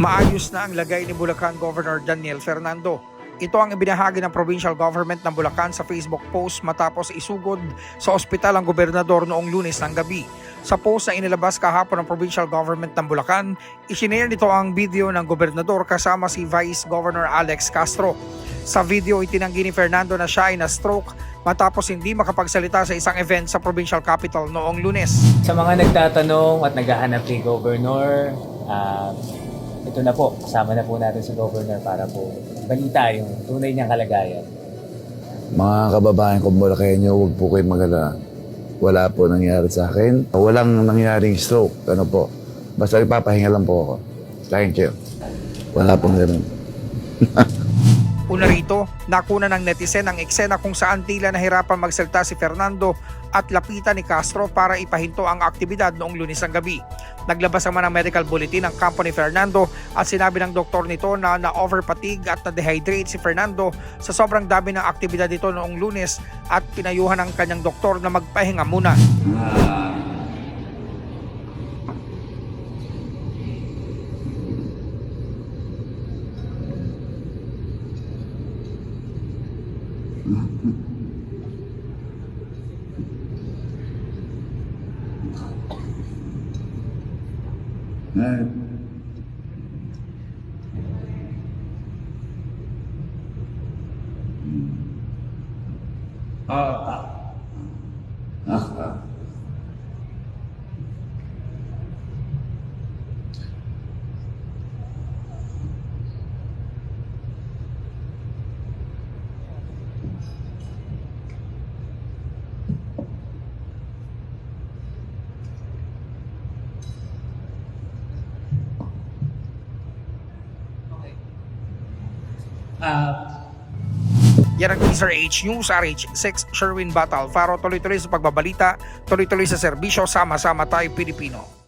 Maayos na ang lagay ni Bulacan Governor Daniel Fernando. Ito ang ibinahagi ng provincial government ng Bulacan sa Facebook post matapos isugod sa ospital ang gobernador noong lunes ng gabi. Sa post na inilabas kahapon ng provincial government ng Bulacan, isinare nito ang video ng gobernador kasama si Vice Governor Alex Castro. Sa video, itinanggi ni Fernando na siya ay na-stroke matapos hindi makapagsalita sa isang event sa provincial capital noong lunes. Sa mga nagtatanong at naghahanap kay Governor, ah, ito na po, kasama na po natin si Governor para po balita yung tunay niyang kalagayan. Mga kababayan kong Bulakenyo, huwag po kayong magalala. Wala po nangyari sa akin. Walang nangyaring stroke. Ano po. Basta ipapahinga lang po ako. Thank you. Wala pong ganun. Una rito, nakuna ng netizen ang eksena kung saan tila nahirapan magsalita si Fernando at lapitan ni Castro para ipahinto ang aktibidad noong lunes ng gabi. Naglabas naman ng medical bulletin ang kampo ni Fernando at sinabi ng doktor nito na na-overfatigue at na-dehydrate si Fernando sa sobrang dami ng aktibidad nito noong lunes at pinayuhan ng kanyang doktor na magpahinga muna. هاي آه أخطأ Yan ang Teaser H News RH6 Sherwin Battle. Faro tuloy-tuloy sa pagbabalita, tuloy-tuloy sa serbisyo, sama-sama tayo Pilipino.